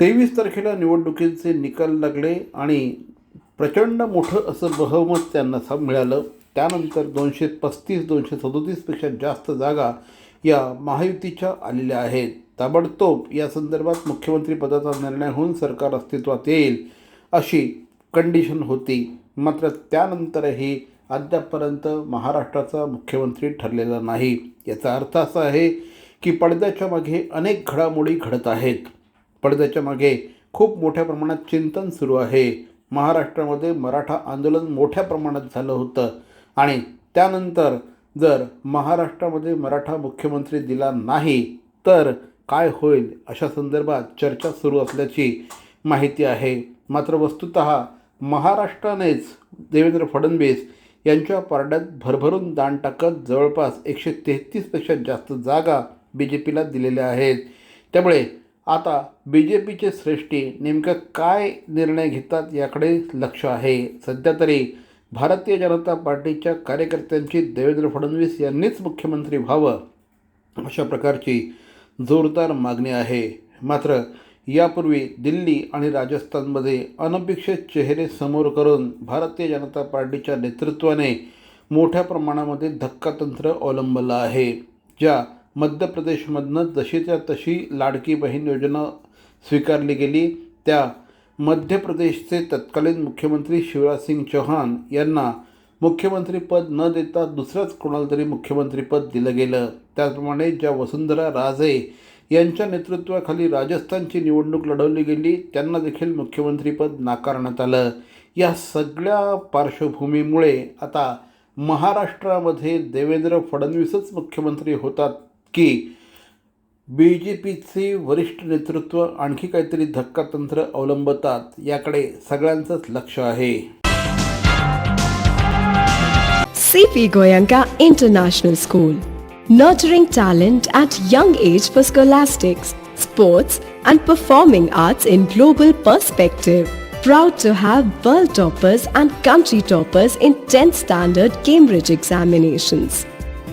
तेवीस तारखेला निवडणुकीचे निकाल लागले आणि प्रचंड मोठं असं बहुमत त्यांना मिळालं. त्यानंतर दोनशे पस्तीस दोनशे सदोतीसपेक्षा जास्त जागा या महायुतीच्या आलेल्या आहेत. ताबडतोब या संदर्भात मुख्यमंत्रीपदाचा निर्णय होऊन सरकार अस्तित्वात येईल अशी कंडिशन होती. मात्र त्यानंतरही अद्यापपर्यंत महाराष्ट्राचा मुख्यमंत्री ठरलेला नाही. याचा अर्थ असा आहे की पडद्याच्या मागे अनेक घडामोडी घडत आहेत. पडद्याच्या मागे खूप मोठ्या प्रमाणात चिंतन सुरू आहे. महाराष्ट्रामध्ये मराठा आंदोलन मोठ्या प्रमाणात झालं होतं. आणि त्यानंतर जर महाराष्ट्रामध्ये मराठा मुख्यमंत्री दिला नाही तर काय होईल अशा संदर्भात चर्चा सुरू असल्याची माहिती आहे. मात्र वस्तुत महाराष्ट्रानेच देवेंद्र फडणवीस यांच्या पारड्यात भरभरून दान टाकत जवळपास एकशे तेहतीसपेक्षा जास्त जागा बी जे पीला दिलेल्या आहेत. त्यामुळे आता बी जे पीचे श्रेष्ठी नेमकं काय निर्णय घेतात याकडे लक्ष आहे. सध्या तरी भारतीय जनता पार्टीच्या कार्यकर्त्यांची देवेंद्र फडणवीस यांनीच मुख्यमंत्री व्हावं अशा प्रकारची जोरदार मागणी आहे. मात्र यापूर्वी दिल्ली आणि राजस्थानमध्ये अनपेक्षित चेहरे समोर करून भारतीय जनता पार्टीच्या नेतृत्वाने मोठ्या प्रमाणामध्ये धक्कातंत्र अवलंबलं आहे ज्या मध्य प्रदेशमधनं जशीच्या तशी लाडकी बहीण योजना स्वीकारली गेली. त्या मध्य प्रदेशचे तत्कालीन मुख्यमंत्री शिवराजसिंग चौहान यांना मुख्यमंत्रीपद न देता दुसरंच कोणाला तरी मुख्यमंत्रीपद दिलं गेलं. त्याचप्रमाणे ज्या वसुंधरा राजे यांच्या नेतृत्वाखाली राजस्थानची निवडणूक लढवली गेली त्यांना देखील मुख्यमंत्रीपद नाकारण्यात आलं. या सगळ्या पार्श्वभूमीमुळे आता महाराष्ट्रामध्ये देवेंद्र फडणवीसच मुख्यमंत्री होतात. की बी जे पीचे वरिष्ठ नेतृत्व आणखी काहीतरी धक्का तंत्र अवलंबतात याकडे सगळ्यांचंच लक्ष आहे. CP Goenka international school nurturing talent at young age for scholastics sports and performing arts in global perspective proud to have world toppers and country toppers in tenth standard Cambridge examinations